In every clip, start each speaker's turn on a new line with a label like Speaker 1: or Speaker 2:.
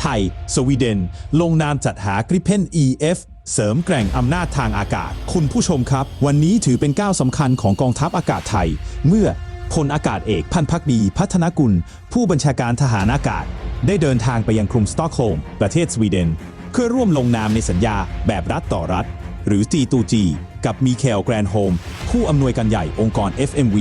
Speaker 1: ไทย สวีเดน ลงนามจัดหากริเพน EF เสริมแกร่งอำนาจทางอากาศ คุณผู้ชมครับ วันนี้ถือเป็นก้าวสำคัญของกองทัพอากาศไทย เมื่อพลอากาศเอกพันพักดี พัฒนกุล ผู้บัญชาการทหารอากาศ ได้เดินทางไปยังกรุงสตอกโฮล์มประเทศสวีเดน เพื่อร่วมลงนามในสัญญาแบบรัฐต่อรัฐ หรือ G2G กับมีเคลแกรนโฮมผู้อำนวยการใหญ่องค์กร FMV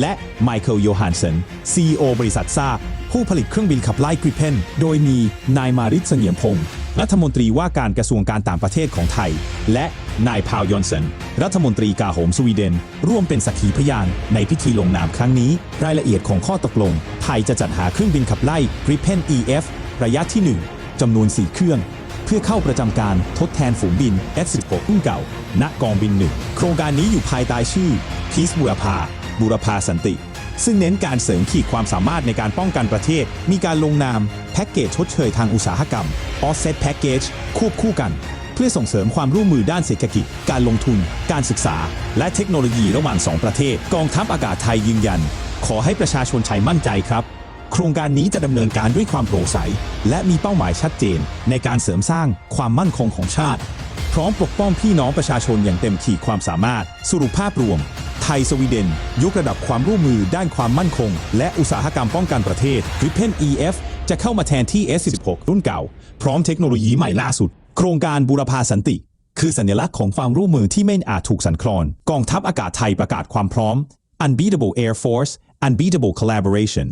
Speaker 1: และไมเคิลโยฮันเซน CEO บริษัทซา ผู้ผลิตเครื่องบินขับไล่กริเพนโดยมีนายมาริสเสงียมพงศ์รัฐมนตรีว่าการกระทรวงการต่างประเทศของไทย และนายพาวยอนเซนรัฐมนตรีกาโหมสวีเดน ร่วมเป็นสักขีพยาน ในพิธีลงนามครั้งนี้ รายละเอียดของข้อตกลง ไทยจะจัดหาเครื่องบินขับไล่กริเพน EF ระยะที่ 1จำนวน 4 เครื่อง เพื่อเข้าประจำการทดแทนฝูงบิน F16 รุ่นเก่า ณกองบินหนึ่งโครงการนี้อยู่ภายใต้ชื่อ Peace บุรพาบุรพาสันติ ซึ่งเน้นการเสริมขีดความสามารถในการป้องกันประเทศ มีการลงนามแพ็กเกจชดเชยทางอุตสาหกรรม Offset Package ควบคู่กัน เพื่อส่งเสริมความร่วมมือด้านเศรษฐกิจ การลงทุน การศึกษา และเทคโนโลยีระหว่างสองประเทศ กองทัพอากาศไทยยืนยัน ขอให้ประชาชนไทยมั่นใจครับ โครงการนี้จะดำเนินการด้วยความโปร่งใส และมีเป้าหมายชัดเจน ในการเสริมสร้างความมั่นคงของชาติ พร้อมปกป้องพี่น้องประชาชนอย่างเต็มขีดความสามารถ สรุปภาพรวม ทยสวีเดน ยกระดับความร่วมมือด้านความมั่นคง และอุตสาหกรรมป้องกันประเทศ Gripen EF จะเข้ามาแทนที่ S16 รุ่นเก่า พร้อมเทคโนโลยีใหม่ล่าสุด โครงการบูรพาสันติ คือสัญลักษณ์ของความร่วมมือที่ไม่อาจถูกสั่นคลอน กองทัพอากาศไทยประกาศความพร้อม Unbeatable Air Force Unbeatable Collaboration